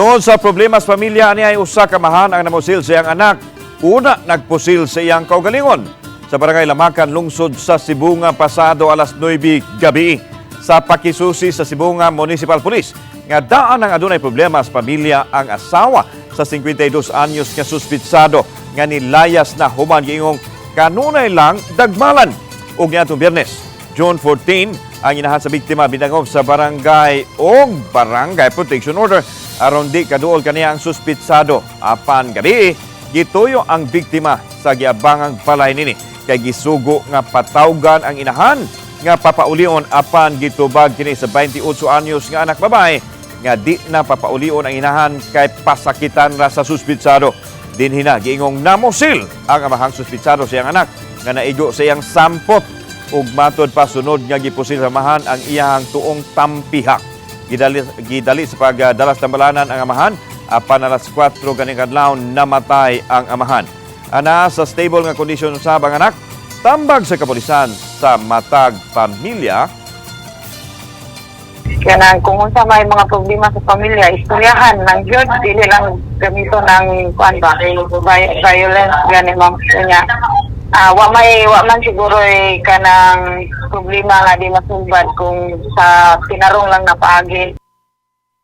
Tungod sa problema sa pamilya niya ay usa ka ang namusil sa iyang anak. Una nagpusil sa iyang kaugalingon. Sa barangay Lamakan lungsod sa Sibunga pasado alas 9 gabi. Sa pakisusi sa Sibunga Municipal Police. Nga daan ang adunay problema sa pamilya ang asawa sa 52 anyos nga suspitsado. Nga nilayas na human giingong. Kanunay lang dagmalan. Ug niadtong Biyernes June 14 ang inahan sa biktima bidangog sa barangay o barangay protection order. Aron di kaduol kaniya ang suspitsado. Apan gabi gituyo ang biktima sa giabangang balay nini. Kay gisugo nga patawgan ang inahan nga papaulion. Apan gitubag kini sa 28 anyos nga anak babae nga di na papaulion ang inahan kay pasakitan ra sa suspitsado. Din hina giingong namosil ang amahang suspitsado sa iyang anak nga naigo sa iyang sampot ug matod pa sunod nga gipusil sa amahan ang iyang tuong tampihak gidali, gidali sa pagdalas tambalanan ang amahan apan alas 4 ganing kadlaw namatay ang amahan. Ana sa stable nga kondisyon sa ang anak tambag sa kapulisan sa matag pamilya. Kaya na, kung unsa may mga problema sa pamilya, istoryahan ng Diyos, dili lang gamito ng kuan ba, vi- violence gani ma'am. Niya. Ah, wa may wa man siguro eh, kanang problema nga di masumbad kung sa tinarong lang na paagi